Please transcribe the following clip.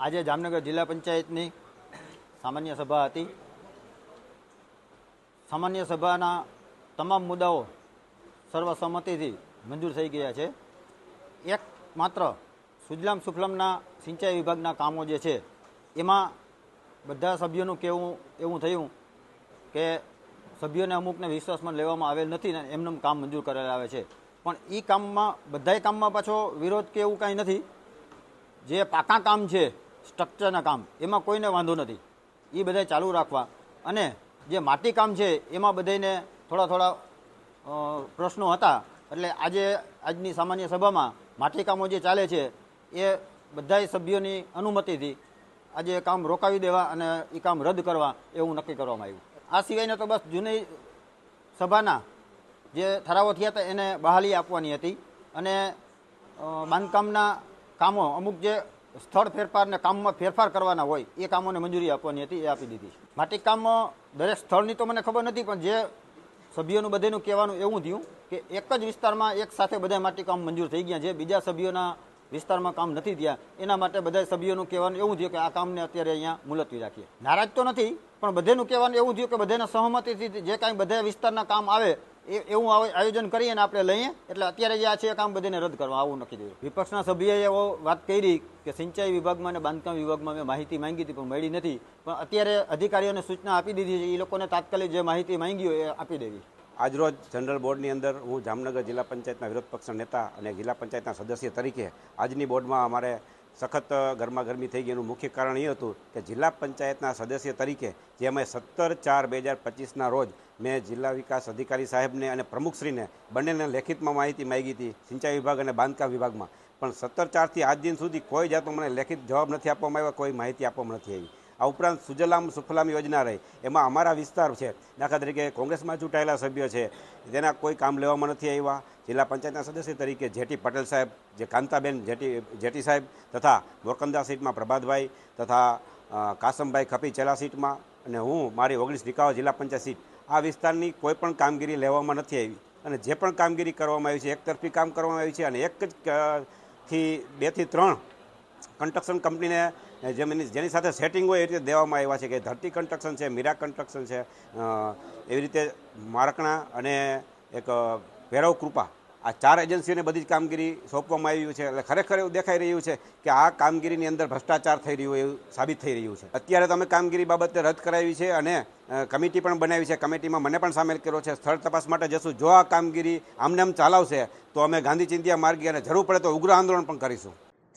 આજે જામનગર જિલ્લા પંચાયતની સામાન્ય સભા હતી. સામાન્ય સભાના તમામ મુદ્દાઓ સર્વસંમતિથી મંજૂર થઈ ગયા છે. એક માત્ર સુજલામ સુફલામના સિંચાઈ વિભાગના કામો જે છે, એમાં બધા સભ્યોનું કહેવું એવું થયું કે સભ્યોને અમુકને વિશ્વાસમાં લેવામાં આવેલ નથી ને એમનું કામ મંજૂર કરેલા આવે છે. પણ એ કામમાં, બધાય કામમાં પાછો વિરોધ કે એવું કાંઈ નથી. જે પાકા કામ છે સ્ટ્રક્ચરના કામ. એમાં કોઈને વાંધો નથી. એ બધા ચાલુ રાખવા. અને જે માટી કામ છે, એમાં બધાને થોડા થોડા પ્રશ્નો હતા. એટલે આજે આજની સામાન્ય સભામાં માટી કામો જે ચાલે છે, એ બધાય સભ્યોની અનુમતિથી આજે કામ રોકાવી દેવા અને એ કામ રદ કરવા એવું નક્કી કરવામાં આવ્યું. આ સિવાયને તો બસ જૂની સભાના જે ઠરાવો થયા હતા એને બહાલી આપવાની હતી. અને બાંધકામના કામો અમુક જે સ્થળ ફેરફાર ને કામમાં ફેરફાર કરવાના હોય, એ કામોને મંજૂરી આપવાની હતી, એ આપી દીધી માટી કામ, દરેક સ્થળની તો મને ખબર નથી, પણ જે સભ્યોનું બધાનું કહેવાનું એવું થયું કે એક જ વિસ્તારમાં એક સાથે બધા માટી કામ મંજૂર થઈ ગયા જે બીજા સભ્યોના વિસ્તારમાં કામ નથી થયા. એના માટે બધા સભ્યોનું કહેવાનું એવું થયું કે આ કામને અત્યારે અહીંયા મુલતવી રાખીએ. નારાજ તો નથી, પણ બધાનું કહેવાનું એવું થયું કે બધાને સહમતિથી જે કાંઈ બધા વિસ્તારના કામ આવે એવું આયો- આયોજન કરીએ ને આપણે લઈએ. એટલે અત્યારે જે આ છે કામ બધાને રદ કરવા, આવું નક્કી દઈએ વિપક્ષના સભ્યએ એવો વાત કરી કે સિંચાઈ વિભાગમાં અને બાંધકામ વિભાગમાં મેં માહિતી માંગી હતી, પણ મળી નથી. પણ અત્યારે અધિકારીઓને સૂચના આપી દીધી છે, એ લોકોને તાત્કાલિક જે માહિતી માંગી હોય એ આપી દેવી. આજરોજ જનરલ બોર્ડની અંદર હું જામનગર જિલ્લા પંચાયતના વિરોધ પક્ષના નેતા અને જિલ્લા પંચાયતના સદસ્ય તરીકે આજની બોર્ડમાં અમારે સખત ગરમાગરમી થઈ ગઈ. એનું મુખ્ય કારણ એ હતું કે જિલ્લા પંચાયતના સદસ્ય તરીકે જે અમે સત્તર ચાર બે હજાર પચીસના રોજ મેં જિલ્લા વિકાસ અધિકારી સાહેબને અને પ્રમુખશ્રીને બંનેને લેખિતમાં માહિતી માગી હતી, સિંચાઈ વિભાગ અને બાંધકામ વિભાગમાં. પણ સત્તર ચારથી આજ દિન સુધી કોઈ જાતનો મને લેખિત જવાબ નથી આપવામાં આવ્યો, કોઈ માહિતી આપવામાં નથી આવી. આ ઉપરાંત સુજલામ સુફલામ યોજના રહી. એમાં અમારા વિસ્તાર છે. દાખલા તરીકે કોંગ્રેસમાં ચૂંટાયેલા સભ્યો છે. તેના કોઈ કામ લેવામાં નથી આવ્યા. જિલ્લા પંચાયતના સદસ્ય તરીકે જેટી પટેલ સાહેબ, જે કાંતાબેન જેટી જેટી સાહેબ તથા મોરકંદા સીટમાં પ્રભાતભાઈ તથા કાસમભાઈ ખપી ચેલા સીટમાં અને હું, મારી ઓગણીસ વિકાવા જિલ્લા પંચાયત સીટ. આ વિસ્તારની કોઈ પણ કામગીરી લેવામાં નથી આવી. અને જે પણ કામગીરી કરવામાં આવી છે એકતરફી કામ કરવામાં આવી છે અને એક જ થી બેથી ત્રણ કન્સ્ટ્રક્શન કંપનીને જેમની, જેની સાથે સેટિંગ હોય એ રીતે દેવામાં આવ્યા છે કે ધરતી કન્સ્ટ્રક્શન છે, મીરા કન્સ્ટ્રક્શન છે એવી રીતે મારકણા અને એક ભૈરવ કૃપા, આ ચાર એજન્સીઓને બધી જ કામગીરી સોંપવામાં આવ્યું છે. એટલે ખરેખર એવું દેખાઈ રહ્યું છે કે આ કામગીરીની અંદર ભ્રષ્ટાચાર થઈ રહ્યું એવું સાબિત થઈ રહ્યું છે. અત્યારે તમે કામગીરી બાબતે રદ કરાવી છે અને કમિટી પણ બનાવી છે. કમિટીમાં મને પણ સામેલ કર્યો છે. સ્થળ તપાસ માટે જશું. જો આ કામગીરી આમને આમ ચાલાવશે, તો અમે ગાંધી ચિંતિયા માર્ગે અને જરૂર પડે તો ઉગ્ર આંદોલન પણ કરીશું.